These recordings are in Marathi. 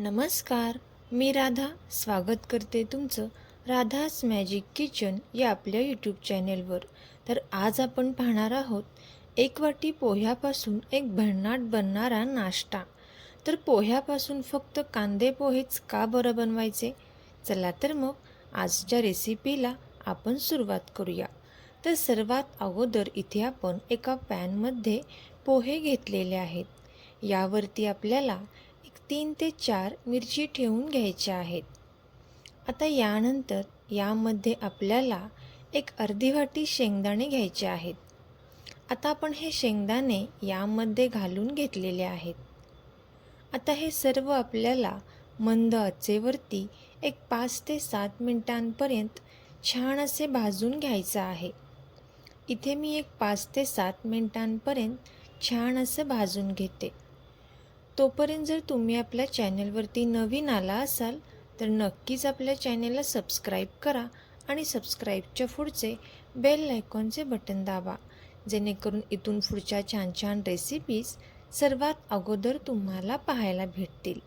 नमस्कार मी राधा. स्वागत करते तुमचं राधास मॅजिक किचन या आपल्या यूट्यूब चॅनेलवर तर आज आपण पाहणार आहोत एक वाटी पोह्यापासून एक भन्नाट बनणारा नाश्ता. तर पोह्यापासून फक्त कांदे पोहेच का बरं बनवायचे? चला तर मग आजच्या रेसिपीला आपण सुरुवात करूया. तर सर्वात अगोदर इथे आपण एका पॅनमध्ये पोहे घेतलेले आहेत. यावरती आपल्याला तीन ते चार मिरची ठेवून घ्यायच्या आहेत. आता यानंतर यामध्ये आपल्याला एक अर्धी वाटी शेंगदाणे घ्यायचे आहेत. आता आपण हे शेंगदाणे यामध्ये घालून घेतलेले आहेत. आता हे सर्व आपल्याला मंद आचेवरती एक पाच ते सात मिनिटांपर्यंत छान असे भाजून घ्यायचं आहे. इथे मी एक पाच ते सात मिनिटांपर्यंत छान असं भाजून घेते. तोपर्यंत जर तुम्ही आपल्या चॅनलवरती नवीन आला असाल तर नक्कीच आपल्या चॅनलला सबस्क्राईब करा आणि सबस्क्राईबच्या पुढचे बेल आयकॉनचे बटन दाबा जेणेकरून इथून पुढच्या छान छान रेसिपीज सर्वात अगोदर तुम्हाला पाहायला भेटतील.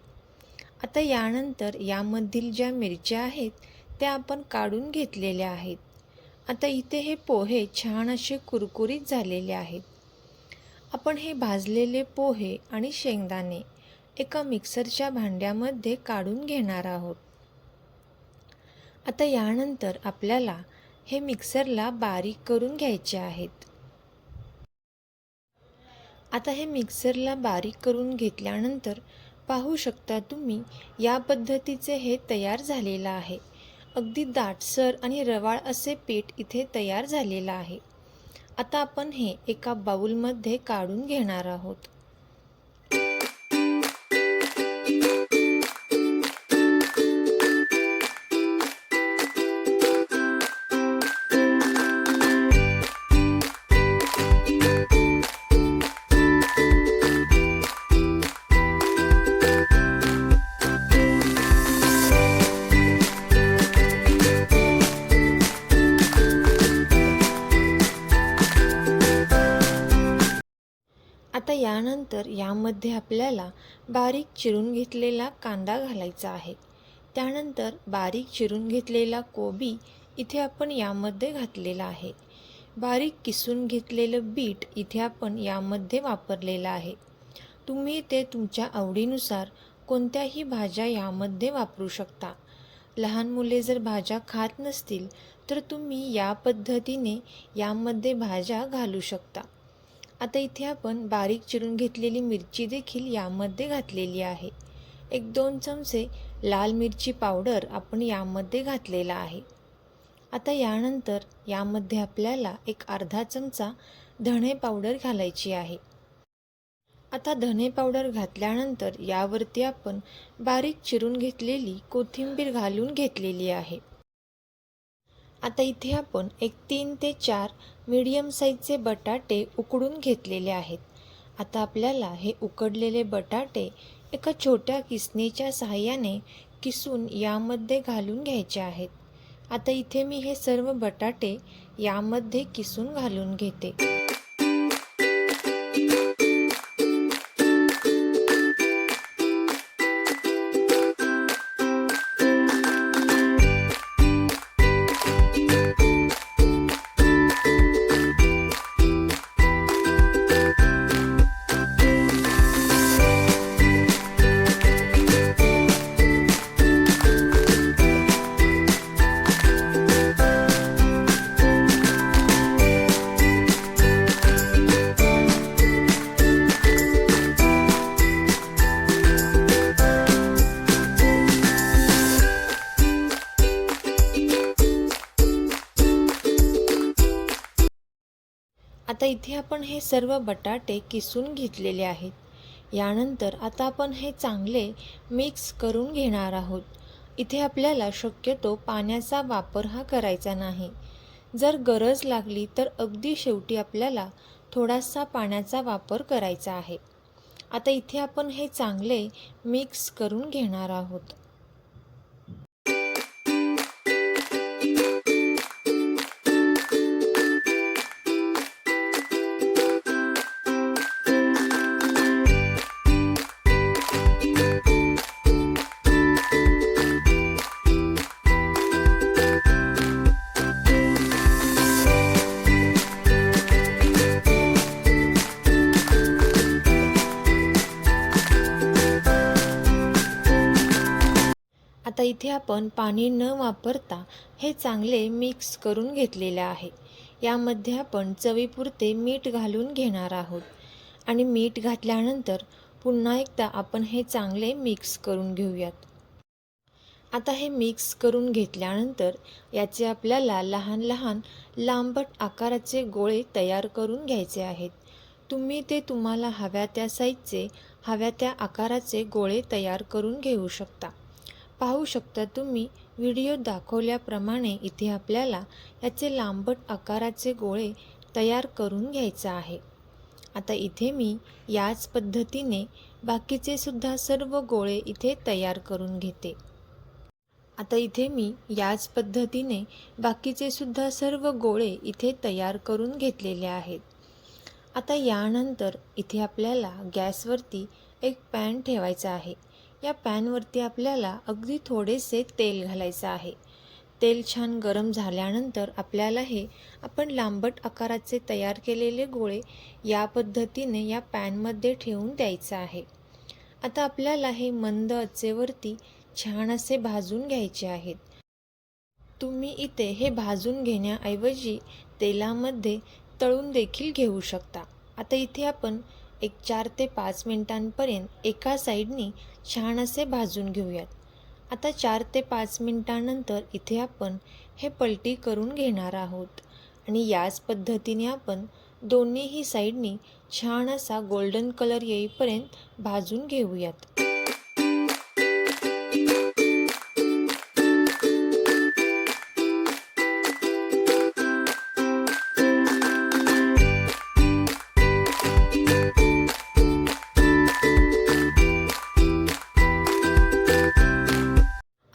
आता यानंतर यामधील ज्या मिरच्या आहेत त्या आपण काढून घेतलेल्या आहेत. आता इथे हे पोहे छान असे कुरकुरीत झालेले आहेत. आपण हे भाजलेले पोहे आणि शेंगदाणे एका मिक्सरच्या भांड्यामध्ये काढून घेणार आहोत. आता यानंतर आपल्याला हे मिक्सरला बारीक करून घ्यायचे आहेत. आता हे मिक्सरला बारीक करून घेतल्यानंतर पाहू शकता तुम्ही या पद्धतीचे हे तयार झालेलं आहे. अगदी दाटसर आणि रवाळ असे पीठ इथे तयार झालेलं आहे. आता आपण हे एका बाउलमध्ये काढून घेणार आहोत. त्यानंतर यामध्ये आपल्याला बारीक चिरून घेतलेला कांदा घालायचा आहे. त्यानंतर बारीक चिरून घेतलेला कोबी इथे आपण यामध्ये घातलेला आहे. बारीक किसून घेतलेलं बीट इथे आपण यामध्ये वापरलेलं आहे. तुम्ही ते तुमच्या आवडीनुसार कोणत्याही भाज्या यामध्ये वापरू शकता. लहान मुले जर भाज्या खात नसतील तर तुम्ही या पद्धतीने यामध्ये भाज्या घालू शकता. आता इथे आपण बारीक चिरून घेतलेली मिरची देखील यामध्ये घातलेली आहे. एक दोन चमचे लाल मिरची पावडर आपण यामध्ये घातलेला आहे. आता यानंतर यामध्ये आपल्याला एक अर्धा चमचा धणे पावडर घालायची आहे. आता धणे पावडर घातल्यानंतर यावरती आपण बारीक चिरून घेतलेली कोथिंबीर घालून घेतलेली आहे. आता इथे आपण एक तीन ते चार मीडियम साईजचे बटाटे उकडून घेतलेले आहेत. आता आपल्याला हे उकडलेले बटाटे एका छोट्या किसणीच्या सहाय्याने किसून यामध्ये घालून घ्यायचे आहेत. आता इथे मी हे सर्व बटाटे यामध्ये किसून घालून घेते. आता इथे आपण हे सर्व बटाटे किसून घेतलेले आहेत. यानंतर आता आपण हे चांगले मिक्स करून घेणार आहोत. इथे आपल्याला शक्यतो पाण्याचा वापर हा करायचा नाही. जर गरज लागली तर अगदी शेवटी आपल्याला थोडासा पाण्याचा वापर करायचा आहे. आता इथे आपण हे चांगले मिक्स करून घेणार आहोत. आता इथे आपण पाणी न वापरता हे चांगले मिक्स करून घेतलेले आहे. यामध्ये आपण चवीपुरते मीठ घालून घेणार आहोत. आणि मीठ घातल्यानंतर पुन्हा एकदा आपण हे चांगले मिक्स करून घेऊयात. आता हे मिक्स करून घेतल्यानंतर याचे आपल्याला लहान लहान लांबट आकाराचे गोळे तयार करून घ्यायचे आहेत. तुम्ही ते तुम्हाला हव्या त्या साईजचे हव्या त्या आकाराचे गोळे तयार करून घेऊ शकता. पाहू शकता तुम्ही व्हिडिओ दाखवल्याप्रमाणे इथे आपल्याला याचे लांबट आकाराचे गोळे तयार करून घ्यायचं आहे. आता इथे मी याच पद्धतीने बाकीचे सुद्धा सर्व गोळे इथे तयार करून घेते. आता इथे मी याच पद्धतीने बाकीचे सुद्धा सर्व गोळे इथे तयार करून घेतलेले आहेत. आता यानंतर इथे आपल्याला गॅसवरती एक पॅन ठेवायचा आहे. या पॅनवरती आपल्याला अगदी थोडेसे तेल घालायचं आहे. तेल छान गरम झाल्यानंतर आपल्याला हे आपण लांबट आकाराचे तयार केलेले गोळे या पद्धतीने या पॅनमध्ये ठेवून द्यायचं आहे. आता आपल्याला हे मंद आचेवरती छान असे भाजून घ्यायचे आहेत. तुम्ही इथे हे भाजून घेण्याऐवजी तेलामध्ये तळून देखील घेऊ शकता. आता इथे आपण एक चार ते पाच मिनिटांपर्यंत एका साईडनी छान असे भाजून घेऊयात. आता चार ते पाच मिनिटांनंतर इथे आपण हे पलटी करून घेणार आहोत आणि याच पद्धतीने आपण दोन्हीही साईडनी छान असा गोल्डन कलर येईपर्यंत भाजून घेऊयात.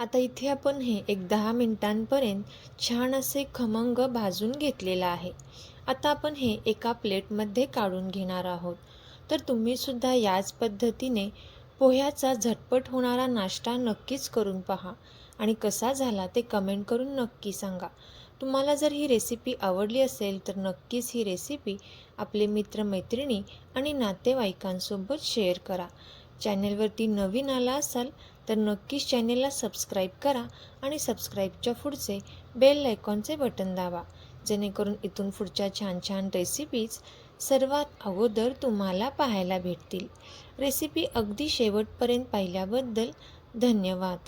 आता इथे आपण हे एक दहा मिनिटांपर्यंत छान असे खमंग भाजून घेतलेलं आहे. आता आपण हे एका प्लेटमध्ये काढून घेणार आहोत. तर तुम्हीसुद्धा याच पद्धतीने पोह्याचा झटपट होणारा नाश्ता नक्कीच करून पहा. आणि कसा झाला ते कमेंट करून नक्की सांगा. तुम्हाला जर ही रेसिपी आवडली असेल तर नक्कीच ही रेसिपी आपले मित्रमैत्रिणी आणि नातेवाईकांसोबत शेअर करा. चॅनेलवरती नवीन आला असाल तर नक्कीच चॅनेलला सबस्क्राईब करा आणि सबस्क्राईबच्या पुढचे बेल आयकॉनचे बटन दाबा जेणेकरून इथून पुढच्या छान छान रेसिपीज सर्वात अगोदर तुम्हाला पाहायला भेटतील. रेसिपी अगदी शेवटपर्यंत पाहिल्याबद्दल धन्यवाद.